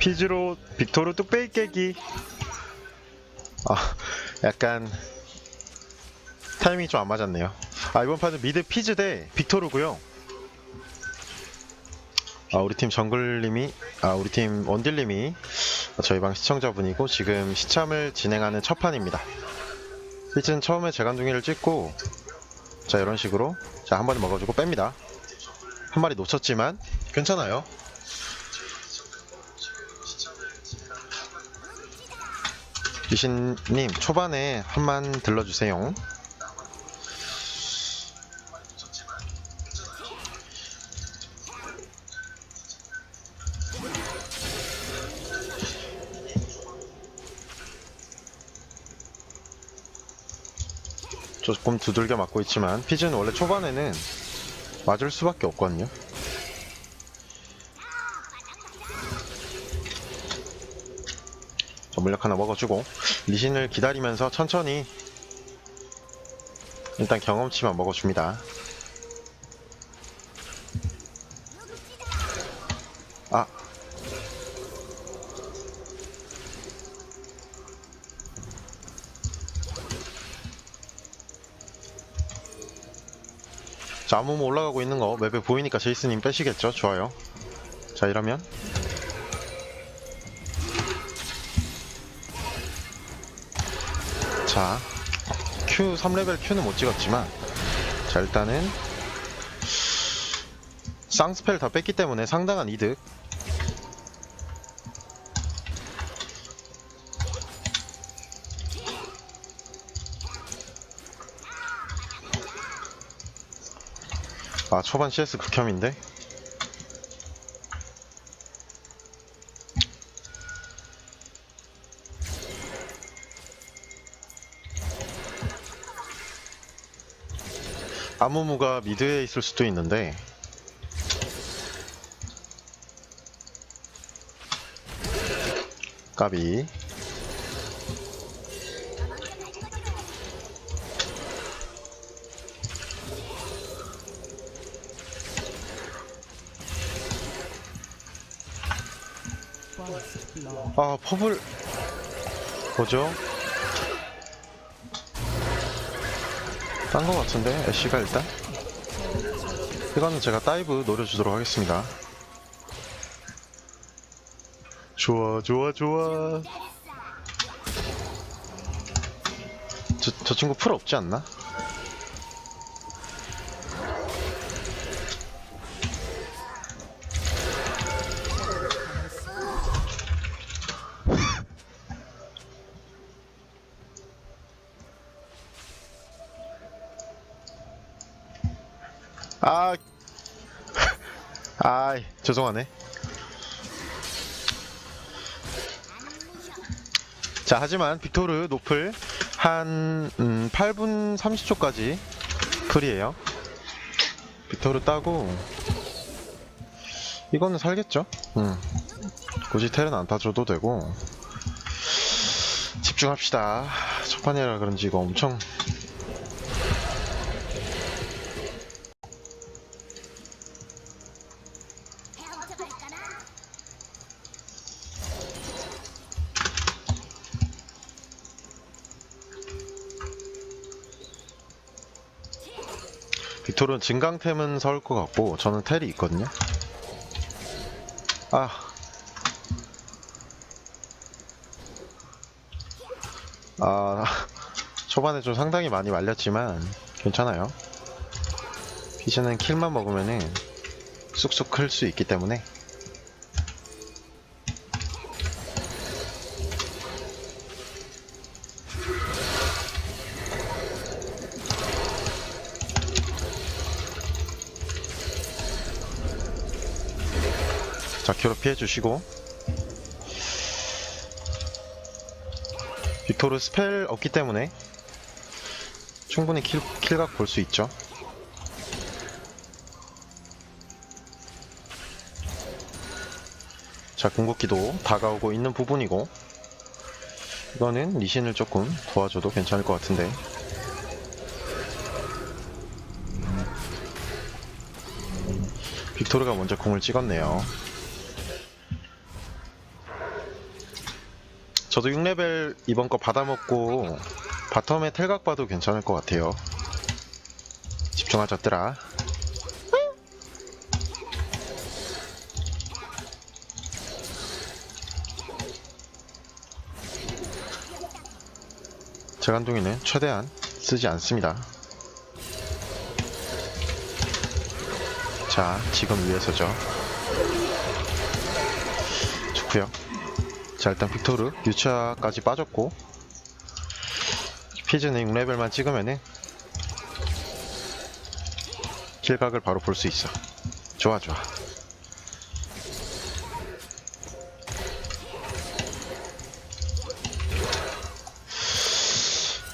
피즈로 빅토르 뚝배기 깨기. 아 약간 타이밍이 좀 안 맞았네요. 아 이번 판은 미드 피즈 대 빅토르고요. 아 우리 팀 정글님이 아 우리 팀 원딜님이 저희 방 시청자분이고 지금 시참을 진행하는 첫 판입니다. 피즈는 처음에 재간둥이를 찍고 자 이런 식으로 자 한 번에 먹어주고 뺍니다. 한 마리 놓쳤지만 괜찮아요 이신님 초반에 한만 들러주세요. 조금 두들겨 맞고 있지만 피즈는 원래 초반에는 맞을 수밖에 없거든요 물약 하나 먹어주고 리신을 기다리면서 천천히 일단 경험치만 먹어줍니다 아 자, 아무무 올라가고 있는 거 맵에 보이니까 제이스님 빼시겠죠? 좋아요. 자, 이러면 자, Q 3레벨 Q는 못 찍었지만 자, 일단은 쌍스펠 다 뺐기 때문에 상당한 이득. 아, 초반 CS 극혐인데? 아무무가 미드에 있을 수도 있는데. 까비. 아 퍼블. 뭐죠? 딴 거 같은데 애쉬가 일단? 이거는 제가 다이브 노려주도록 하겠습니다. 좋아 좋아 좋아. 저, 저 친구 풀 없지 않나? 아, 아, 죄송하네. 자, 하지만 빅토르 노플 한 음, 8분 30초까지 풀이에요. 빅토르 따고 이거는 살겠죠? 음. 굳이 텔은 안 타줘도 되고 집중합시다. 첫 판이라 그런지 이거 엄청 빅토르는 진강템은 사올 것 같고 저는 텔이 있거든요. 아. 아, 초반에 좀 상당히 많이 말렸지만 괜찮아요. 피즈는 킬만 먹으면은 쑥쑥 클 수 있기 때문에 자, 큐로 피해주시고. 빅토르 스펠 없기 때문에 충분히 킬, 킬각 볼 수 있죠. 자, 궁극기도 다가오고 있는 부분이고. 이거는 리신을 조금 도와줘도 괜찮을 것 같은데. 빅토르가 먼저 공을 찍었네요 저도 6레벨 이번 거 받아먹고 바텀에 텔각 봐도 괜찮을 것 같아요. 집중하자 뜨라. 재간둥이는 최대한 쓰지 않습니다. 자, 지금 위에서죠. 좋고요. 자, 일단 빅토르 유차까지 빠졌고 피즈는 6레벨만 찍으면은 킬각을 바로 볼 수 있어. 좋아, 좋아.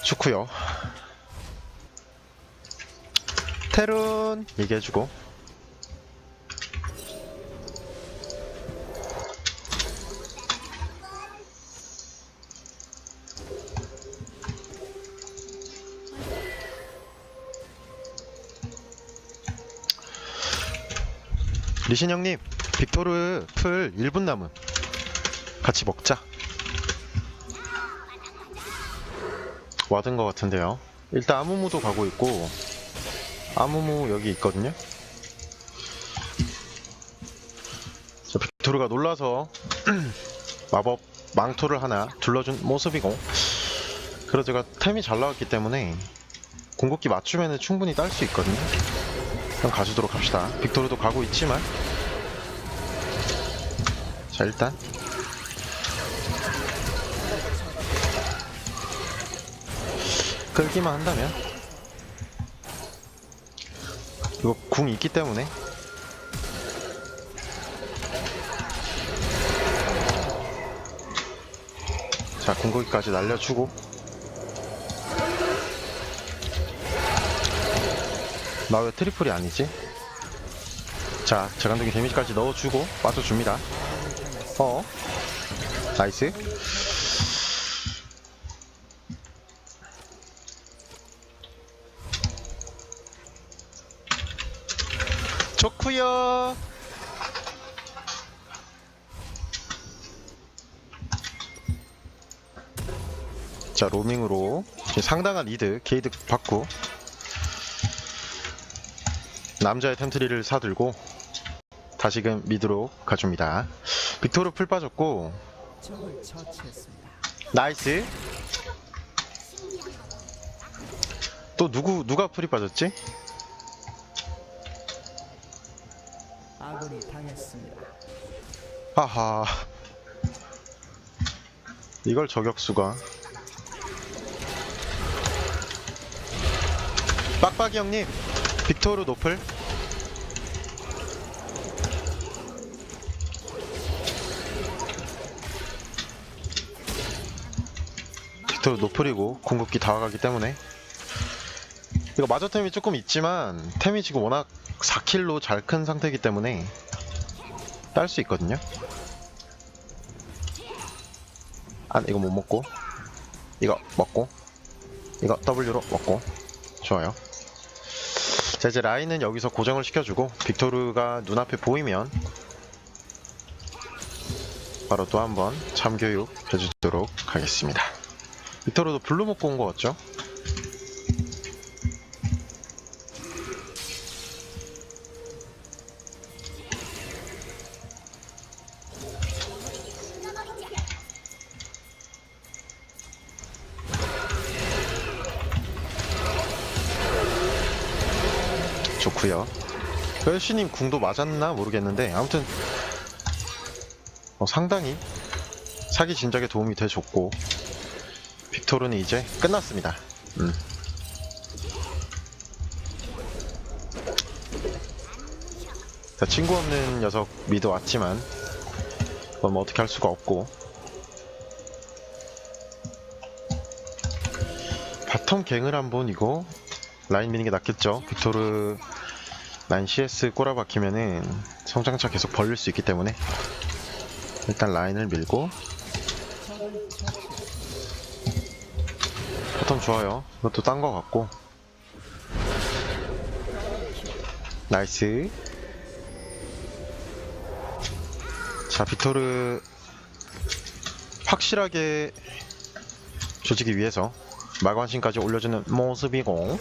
좋고요. 테룬 얘기해주고 리신 형님 빅토르 풀 1분 남음 같이 먹자. 와든 것 같은데요. 일단 아무무도 가고 있고 아무무 여기 있거든요. 자, 빅토르가 놀라서 마법 망토를 하나 둘러준 모습이고 그래서 제가 템이 잘 나왔기 때문에 궁극기 맞추면 충분히 딸 수 있거든요 그럼 가주도록 합시다. 빅토르도 가고 있지만. 자 일단. 끌기만 한다면. 이거 궁 있기 때문에. 자 궁극기까지 날려주고 나 왜 트리플이 아니지? 자, 재간둥이 데미지까지 넣어주고 빠져줍니다. 어, 나이스. 좋구요. 자, 로밍으로 상당한 리드, 게이드 받고 남자의 템트리를 사들고 다시금 미드로 가줍니다. 빅토르 풀 빠졌고. 나이스. 또 누구 누가 풀이 빠졌지? 아군이 당했습니다. 하하. 이걸 저격수가. 빡빡이 형님, 빅토르 노플. 빅토르 노플이고 궁극기 다가가기 때문에 이거 마저 템이 조금 있지만 템이 지금 워낙 4킬로 잘 큰 상태이기 때문에 딸 수 있거든요. 아 이거 못 먹고 이거 먹고 이거 W로 먹고 좋아요. 자 이제 라인은 여기서 고정을 시켜주고 빅토르가 눈앞에 보이면 바로 또 한번 참교육 해주도록 하겠습니다. 빅토르도 블루 먹고 온 거 같죠? 좋구요. 헬시님 궁도 맞았나 모르겠는데 아무튼 어, 상당히 사기 진작에 도움이 돼 줬고 빅토르는 이제 끝났습니다. 음. 자, 친구 없는 녀석 미드 왔지만 그건 뭐 어떻게 할 수가 없고 바텀 갱을 한번 이거 라인 미는 게 낫겠죠. 빅토르 라인 CS 꼬라박히면은 성장차 계속 벌릴 수 있기 때문에 일단 라인을 밀고 적을 처치. 바텀 좋아요. 이것도 딴 거 같고. 나이스. 자 빅토르 확실하게 조지기 위해서 마관신까지 올려주는 모습이고.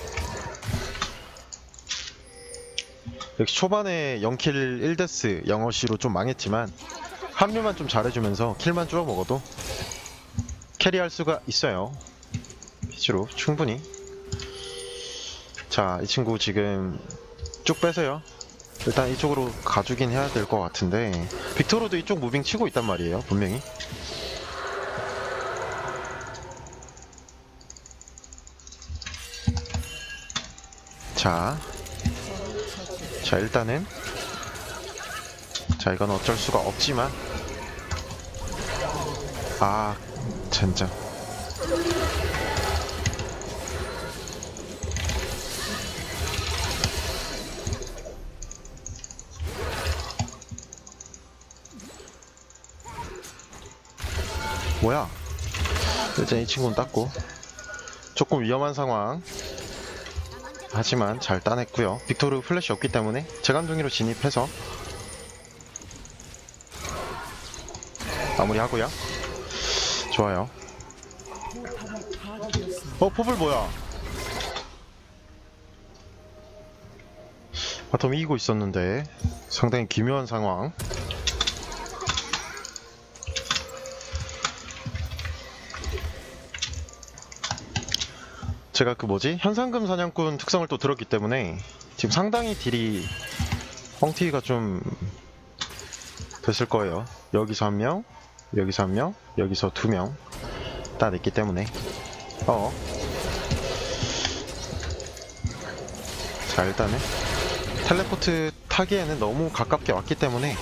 역시 초반에 0킬 1데스 영어시로 좀 망했지만 합류만 좀 잘해주면서 킬만 쪼아 먹어도 캐리할 수가 있어요 피치로. 충분히. 자 이 친구 지금 쭉 빼세요. 일단 이쪽으로 가주긴 해야 될 것 같은데 빅토르도 이쪽 무빙 치고 있단 말이에요 분명히. 자, 자 일단은 자 이건 어쩔 수가 없지만 아 진짜 뭐야? 일단 이 친구는 땄고. 조금 위험한 상황. 하지만 잘 따냈고요. 빅토르 플래시 없기 때문에 재간둥이로 진입해서 마무리하고요. 좋아요. 어 포블 뭐야? 바텀 이기고 있었는데 상당히 기묘한 상황 제가 그 뭐지? 현상금 사냥꾼 특성을 또 들었기 때문에 지금 상당히 딜이 펑티가 좀 됐을 거예요. 여기서 한명 여기서 한명 여기서 두명 따냈기 때문에. 어. 자, 일단은 텔레포트 타기에는 너무 가깝게 왔기 때문에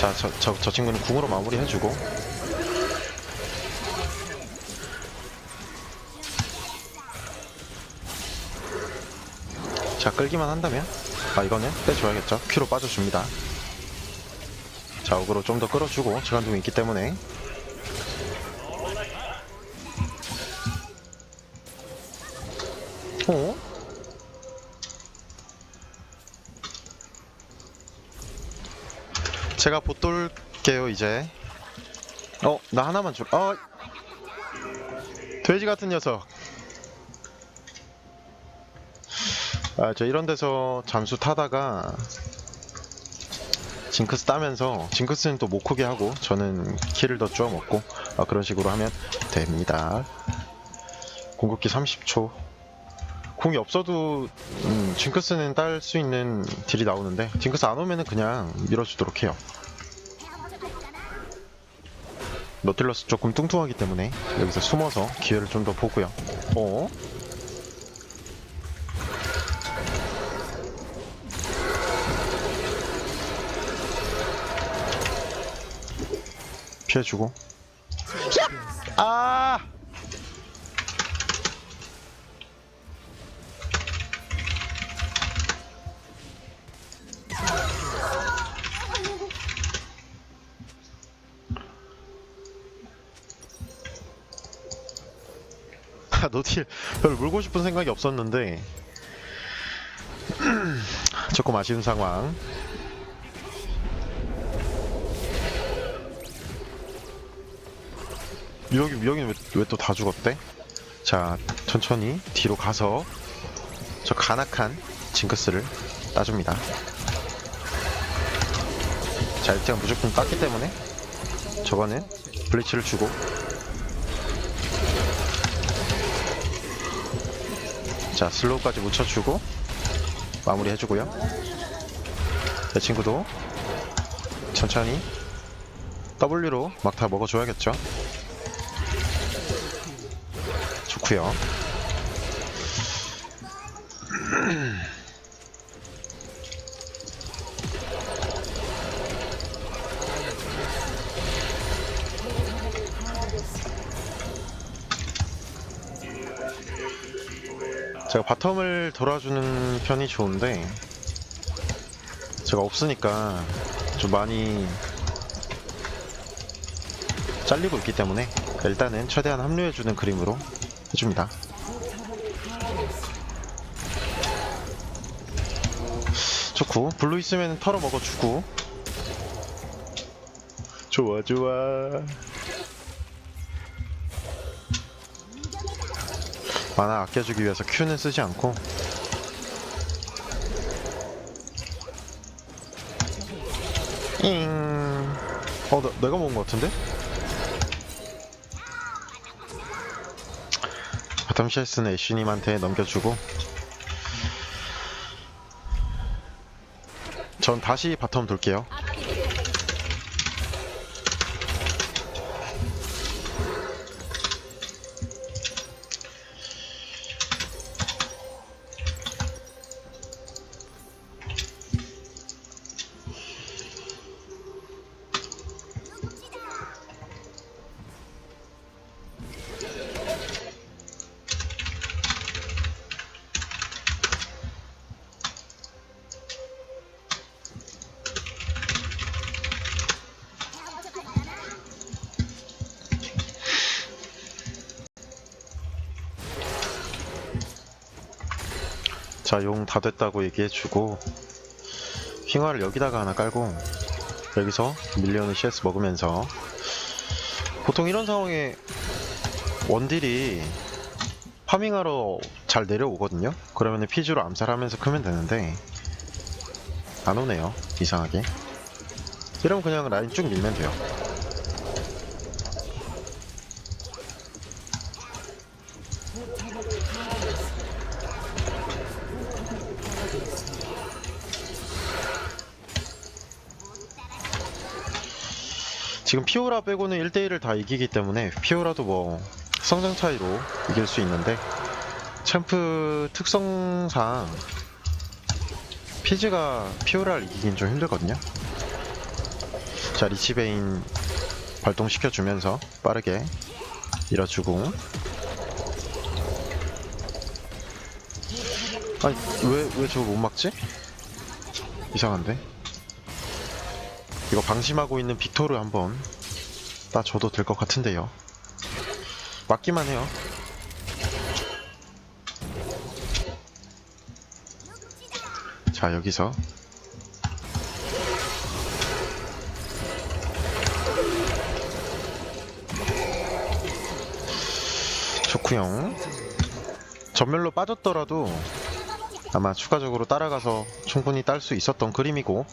자, 저, 저, 저 친구는 궁으로 마무리 해주고 자, 끌기만 한다면 아, 이거는 빼줘야겠죠. 큐로 빠져줍니다. 자, 어그로 좀 더 끌어주고 시간도 있기 때문에 어? 제가 보 돌게요 이제 어? 나 하나만 줄 어! 돼지 같은 녀석 아, 저 이런 데서 잠수 타다가 징크스 따면서 징크스는 또 못 크게 하고 저는 킬을 더 쪼아 먹고 아, 그런 식으로 하면 됩니다. 공격기 30초. 공이 없어도 음, 징크스는 딸 수 있는 딜이 나오는데 징크스 안 오면은 그냥 밀어주도록 해요. 노틸러스 조금 뚱뚱하기 때문에 여기서 숨어서 기회를 좀 더 보고요. 어? 피해주고 아 노틸 별로 물고 싶은 생각이 없었는데 조금 아쉬운 상황 미역이 미역이는 왜 또 다 죽었대? 자 천천히 뒤로 가서 저 가낙한 징크스를 따줍니다. 자 일단 무조건 땄기 때문에 저거는 블리치를 주고 자 슬로우까지 묻혀주고 마무리 해주고요. 내 친구도 천천히 W로 막 다 먹어줘야겠죠. 좋고요. 제가 바텀을 돌아주는 편이 좋은데 제가 없으니까 좀 많이 잘리고 있기 때문에 일단은 최대한 합류해주는 그림으로 해줍니다. 좋고 블루 있으면 털어 먹어주고 좋아 좋아 만화 아껴주기 위해서 Q는 쓰지 않고 잉. 어, 나, 내가 먹은 것 같은데? 바텀 CS는 애쉬님한테 넘겨주고 전 다시 바텀 돌게요 자 용 다 됐다고 얘기해주고 핑화를 여기다가 하나 깔고 여기서 밀리언을 CS 먹으면서. 보통 이런 상황에 원딜이 파밍하러 잘 내려오거든요? 그러면 피즈로 암살하면서 크면 되는데 안 오네요 이상하게. 이러면 그냥 라인 쭉 밀면 돼요 지금 피오라 빼고는 1대1을 다 이기기 때문에 피오라도 뭐 성장 차이로 이길 수 있는데 챔프 특성상 피즈가 피오라를 이기긴 좀 힘들거든요. 자 리치베인 발동시켜주면서 빠르게 밀어주고. 아니 왜, 왜 저걸 못 막지? 이상한데 이거 방심하고 있는 빅토르 한번 따줘도 될 것 같은데요. 맞기만 해요. 자, 여기서 좋구요. 전멸로 빠졌더라도 아마 추가적으로 따라가서 충분히 딸 수 있었던 그림이고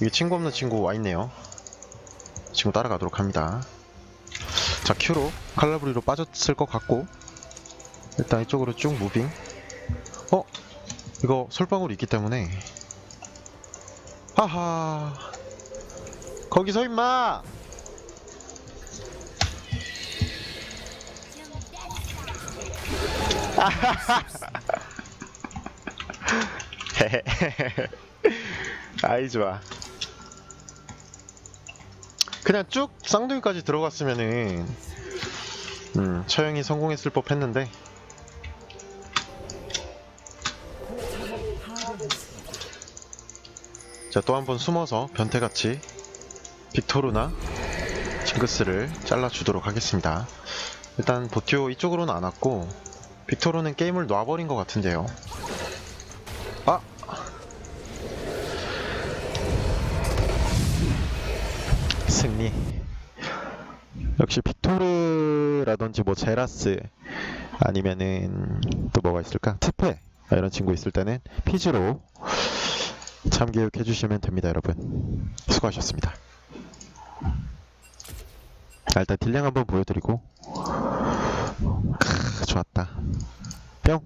이게 친구 없는 친구 와있네요. 친구 따라가도록 합니다. 자 큐로 칼라브리로 빠졌을 것 같고 일단 이쪽으로 쭉 무빙. 어? 이거 솔방울 있기 때문에. 하하. 거기서 임마! 아이 좋아 그냥 쭉 쌍둥이까지 들어갔으면은 음, 처형이 성공했을 법 했는데. 자 또 한 번 숨어서 변태같이 빅토르나 징크스를 잘라주도록 하겠습니다. 일단 보티오 이쪽으로는 안 왔고 빅토르는 게임을 놔버린 것 같은데요 승리. 역시 빅토르라든지 뭐 제라스 아니면은 또 뭐가 있을까? 트페! 이런 친구 있을 때는 피즈로 참교육 해주시면 됩니다 여러분. 수고하셨습니다. 자, 일단 딜량 한번 보여드리고. 크, 좋았다. 뿅